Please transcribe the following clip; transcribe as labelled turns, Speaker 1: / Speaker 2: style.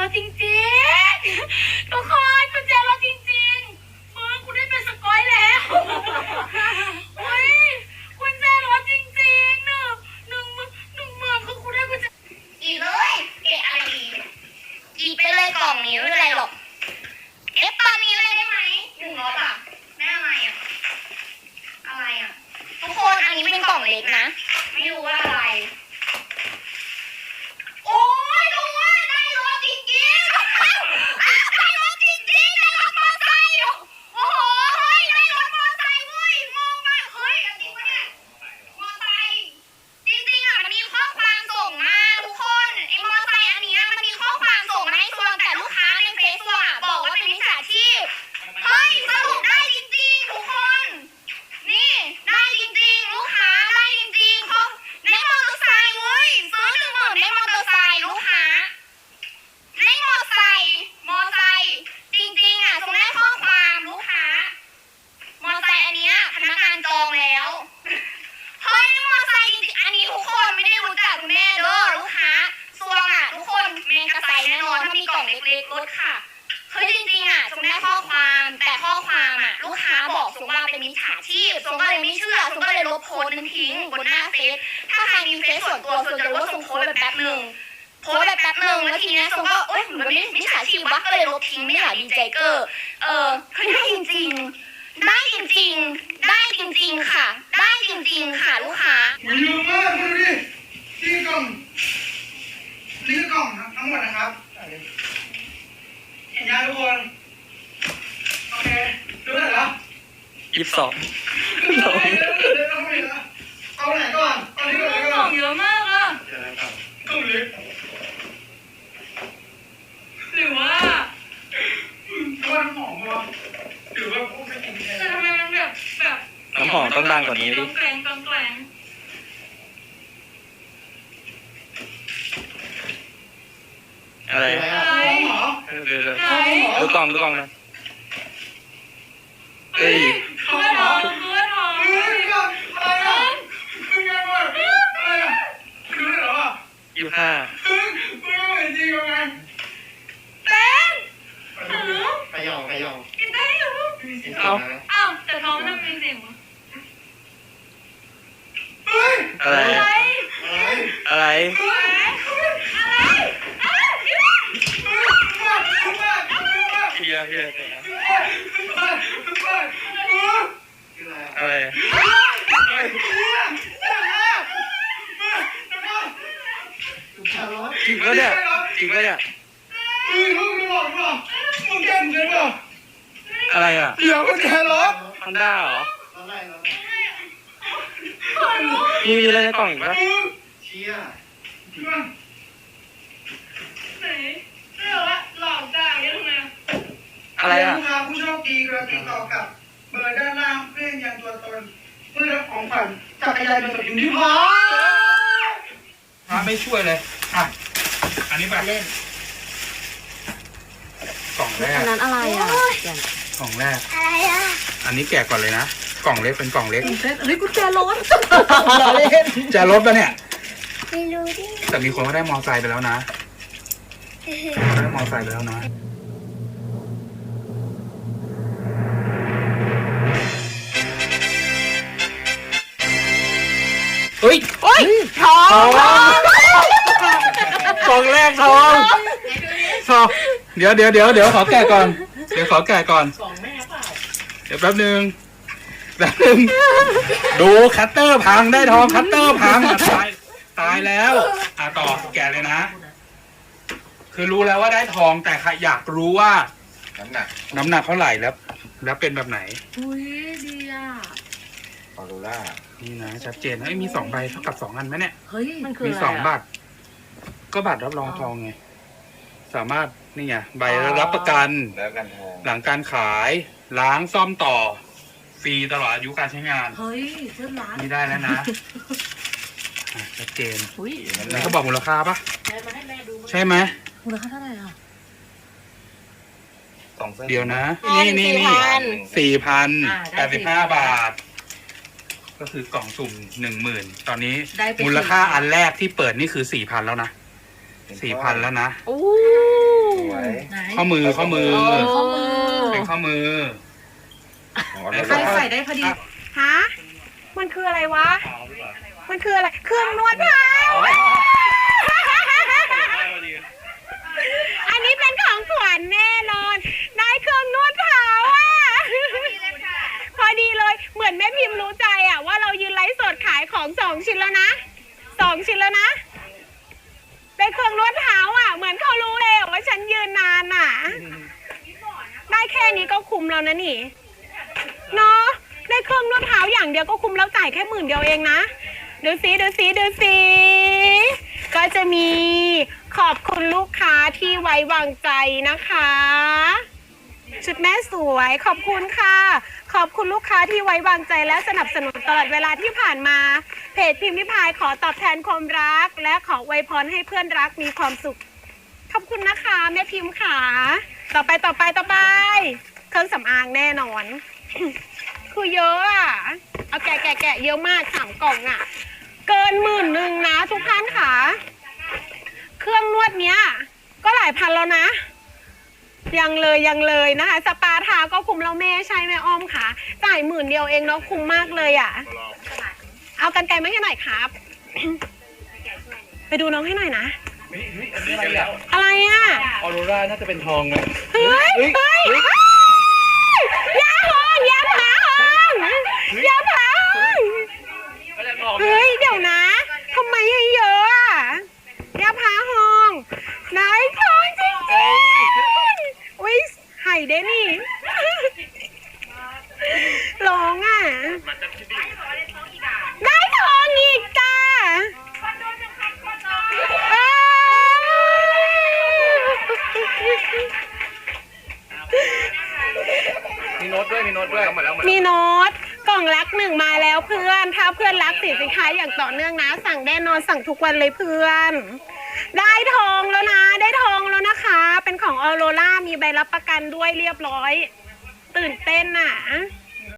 Speaker 1: รถจริงๆ ทุกคนกุญแจรถจริงๆมึงกูได้เป็นสกอยแล้วอุ้ยกุญแจรถจริงๆหนึ่งหนึ่งหมื่นหนึ่งหมื่นคือกูได้กุญแจ
Speaker 2: อีเลยเกะอะไรอีอีไปเลยกล่องนี้ไม่เป็นไรหรอกเอฟตอนนี้เลยได้ไหมหนึ่งรถอะได้อะไรอะอะไรอะทุกคนอันนี้เป็นกล่องเล็กนะ ไม่รู้ว่าอะไร โอ้ยดูว่าได้รถจริงๆอ้าวได้รถจริงๆได้รถมอเตอร์ไซค์โอ้โหเฮ้ยได้รถมอเตอร์ไซค์เว้ยงงมากเฮ้ยจริงปะเนี่ย มอไซค์จริงๆอะมันมีข้อความส่งมาทุกคนไอ้มอไซค์อันเนี้ยมันมีข้อความส่งมาให้ชวนแต่ลูกค้าในเฟซบุ๊กอะบอกว่าเป็นมิจฉาชีพเฮ้ยสรุปได้จริงๆทุกคน นี่ได้จริงๆลูกค้าได้จริงๆเขาในมอเตอร์ไซค์เว้ยซื้อหนึ่งหมื่นในมอเตอร์ไซค์ลูกค้าในมอไซค์มอไซค์จริงๆอะส่งได้ข้อความลูกค้า มอไซค์อันเนี้ยพนักงานจองแล้ว เฮ้ยมอไซค์จริงๆ อันนี้ทุกคนไม่ได้รู้จักคุณแม่เด้อลูกค้าซวงอะทุกคนเมกะไซแน่นอนถ้ามีกล่องเล็กๆลดค่ะ เฮ้ยจริงๆอะสมได้ข้อความแต่ข้อความอะ ลูกค้า บอกสมว่าเป็นมิจฉาชีพสมก็เลยไม่เชื่อสมก็เลยลบโพสต์นั้นทิ้งบนหน้าเฟซถ้าใครมีเฟซส่วนตัวส่วนจะรู้ว่าสมโพสต์แบบแป๊บหนึ่งโพสต์แบบแป๊บหนึ่งแล้วทีเนี้ยสมก็เอ้ยมันไม่มิจฉาชีพวะก็เลยลบทิ้งไม่อยากดีใจเกอร์เออคือได้จริงๆได้จริงๆได้จริงๆค่ะ ได้จริงๆค่ะลูกค้า
Speaker 3: มันเยอะมากดูดินี่กล่องนี่คือกล่องนะทั้งหมดนะครับเห็นยังทุกคน โอเค ดูได้แล้ว
Speaker 4: ยี่สิบสอง
Speaker 3: เดี๋ยวเดี๋ยวเราไม่เหลือาไหนก่อนเอานี้ก่อน
Speaker 1: ก
Speaker 3: ก่
Speaker 1: ล่
Speaker 3: อ
Speaker 1: นงเยอะมากอะ
Speaker 3: กล่องเล็ก
Speaker 1: หรือว่า
Speaker 3: เพราะว่าน้ำหอมวะหรือว่าพวกไม่กินแค่
Speaker 1: แต่ทำไมมันแบบแบบ
Speaker 4: น้ำหอมต้องดังกว่านี้ดิ
Speaker 1: ต้องแกลงต้องแกลง
Speaker 4: อะไร
Speaker 1: ไหน
Speaker 3: น้ำหม
Speaker 4: ออเดี๋ยวเดี๋ยว
Speaker 1: ไหน
Speaker 4: ดูกล่องดูกล่องนะเอ้ย
Speaker 1: เพื่อนทองเพื่อนทอง
Speaker 3: เฮ้ยก่อนอะไรอะมึงยังไงอะไรอะดูได้เหรอวะ
Speaker 4: ยี่สิบห้า
Speaker 3: เฮ้ยมึงยังไงจริงยังไง
Speaker 1: เป็น
Speaker 5: ไปยองไปยอง
Speaker 1: กินได้หรอ
Speaker 4: เอา
Speaker 1: อ้าวแต่ท้องมันมีเสียงวะ
Speaker 3: เฮ้ย
Speaker 4: อะไร
Speaker 1: อะไร
Speaker 5: อะไร
Speaker 4: อะไร
Speaker 3: เฮ้ย
Speaker 1: อะไร อะไรอีวะ
Speaker 4: เคลียร์เคลียร์เคลียร์
Speaker 5: คืออะไร
Speaker 4: อะไร
Speaker 5: กุญ แจรถ
Speaker 4: จริงปะเนี่ยจริงปะเนี่ยอะไรอะ
Speaker 3: เดี๋ยวกุญแจรถ
Speaker 4: ฮอนด้าเหรอ
Speaker 5: ตอนแรกเรา
Speaker 4: มีมีอะไรในกล่องอีกปะ
Speaker 5: เชียร์
Speaker 1: ไหนเรื่องว่าหลอกจ่ายยังไง
Speaker 4: อะไรอะ
Speaker 3: ลูกค้าผู้โชคดีกระติดต่อกับเบอร์ด้านล่างเพื่อยืนยันตัวตนเพื่อรับของขวัญจักรยานยนต์แบบนี้พอพระไม่ช่วยเลยอะอั นนี้แบบเล่นกล่องแรก
Speaker 6: อันนั้นอะไรอะ
Speaker 3: กล่องแรก
Speaker 2: อะไรอะ
Speaker 3: อันนี้แกะก่อนเลยนะ กล่องเล็กเป็นกล่องเล็ก
Speaker 6: เฮ้ยกุญแจรถ
Speaker 3: จะลดปะเนี่ย
Speaker 2: ไม่รู้ดิ
Speaker 3: แต่มีคนเขาได้มอไซค์ไปแล้วนะได้มอไซค์ไปแล้วนะ เฮ้ย
Speaker 6: โอ้ยทอง
Speaker 3: ทอง กล่องแรกทองทองเดี๋ยวเดี๋ยวเดี๋ยวเดี๋ยวขอแกะก่อน เดี๋ยวขอแกะก่อน
Speaker 6: ของแม่เปล่า
Speaker 3: เดี๋ยวแป๊บหนึ่งแป๊บหนึ่งดูคัตเตอร์พังได้ทองคัตเตอร์พังอะตายตายแล้ว อะต่อแกะเลยนะ คือรู้แล้วว่าได้ทองแต่ค่ะอยากรู้ว่า
Speaker 5: น้ำหนัก
Speaker 3: น้ำหนักเท่าไหร่แล้ว แล้วเป็นแบบไหน
Speaker 6: อุ้ยดีอะ
Speaker 5: ออโรล่า
Speaker 3: นี่นะชัดเจนเฮ้ยมีสองใบเท่ากับสองอันไหมเนี่ย
Speaker 6: เฮ้ย มันคือ
Speaker 3: มี
Speaker 6: อะไร
Speaker 3: สอง
Speaker 6: อะ
Speaker 3: บัตร ก็บัตรรับรองทองไง สามารถนี่ไงใบรับประกัน
Speaker 5: แล้วกันทอง
Speaker 3: หลังการขายล้างซ่อมต่อ ฟรีตลอดอายุการใช้งาน
Speaker 6: เฮ้ยเพื่อนร้าน
Speaker 3: นี่ได้แล้วนะอะชัดเจน
Speaker 6: อุ้ย
Speaker 3: ไหนเขาบอกมูลค่าปะ
Speaker 6: แม่มาให้แม่ดู
Speaker 3: ใช่ไหม
Speaker 6: มูลค่าเท่าไหร่อะ
Speaker 5: สองเส้น
Speaker 3: เดี๋ยวนะ นี่นี่นี่ สี่พันแปดสิบห้าบาท ก็คือกล่องสุ่มหนึ่งหมื่นตอนนี้
Speaker 6: ได้ไป
Speaker 3: มูลค่าอันแรกที่เปิดนี่คือสี่พันแล้วนะ สี่พันแล้วนะ
Speaker 6: โอ้
Speaker 5: วย
Speaker 6: ไหน
Speaker 3: ข้อมือข้อมือ
Speaker 6: ข้อมือ
Speaker 3: เป็นข้อมือ
Speaker 5: ของออ
Speaker 3: ใค
Speaker 5: โร
Speaker 3: ร
Speaker 5: รา
Speaker 6: ใส่ได้พอดี
Speaker 7: ฮะ มันคืออะไรวะ มันคืออะไร เครื่องนวดเท้า อันนี้เป็นของขวัญแน่นอน ได้เครื่องนวดเท้าอะ พอดีเลย เหมือนแม่พิมพ์รู้ใจอะ ว่าเรายืนไลฟ์สดขายของสองชิ้นแล้วนะ สองชิ้นแล้วนะ ได้เครื่องนวดเท้าอะ เหมือนเขารู้เลยว่าฉันยืนนานอะ ได้แค่นี้ก็คุ้มแล้วนะนี่เนาะได้เครื่องนวดเท้าอย่างเดียวก็คุ้มแล้วจ่ายแค่หมื่นเดียวเองนะดูสิดูสิดูสิก็จะมีขอบคุณลูกค้าที่ไว้วางใจนะคะ ชุดแม่สวยขอบคุณค่ะ ขอบคุณลูกค้าที่ไว้วางใจและสนับสนุนตลอดเวลาที่ผ่านมา เพจพิมพ์ริพายขอตอบแทนความรัก และขออวพรให้เพื่อนรักมีความสุข ขอบคุณนะคะ แม่พิมพ์ค่ะ ต่อไปต่อไปต่อไป เครื่องสำอางแน่นอน คือเยอะอะ เอาแกะแกะแกะเยอะมากสามกล่องอะ เกินหมื่นหนึ่งนะทุกท่านค่ะ เครื่องนวดเนี้ย ก็หลายพันแล้วนะ ยังเลยยังเลยนะคะ สปาเท้าก็คุ้มแล้วแม่ใช่ไหมอ้อมค่ะ จ่ายหมื่นเดียวเองเนาะคุ้มมากเลยอะ เอากันไกลมาให้หน่อยครับ ไปดูน้องให้หน่อยนะ
Speaker 4: อะไรอะ
Speaker 7: อะไรอะ
Speaker 4: ออโรราน่าจะเป็นทองไหม
Speaker 7: เฮ้ย เฮ้ยอยาหองอยาผาหองอยาผา หนึ่งมาแล้วเพื่อน ถ้าเพื่อนรักสินค้าอย่างต่อเนื่องนะ สั่งแน่นอนสั่งทุกวันเลยเพื่อน ได้ทองแล้วนะ ได้ทองแล้วนะคะ เป็นของออโรล่ามีใบรับประกันด้วยเรียบร้อย ตื่นเต้นอะ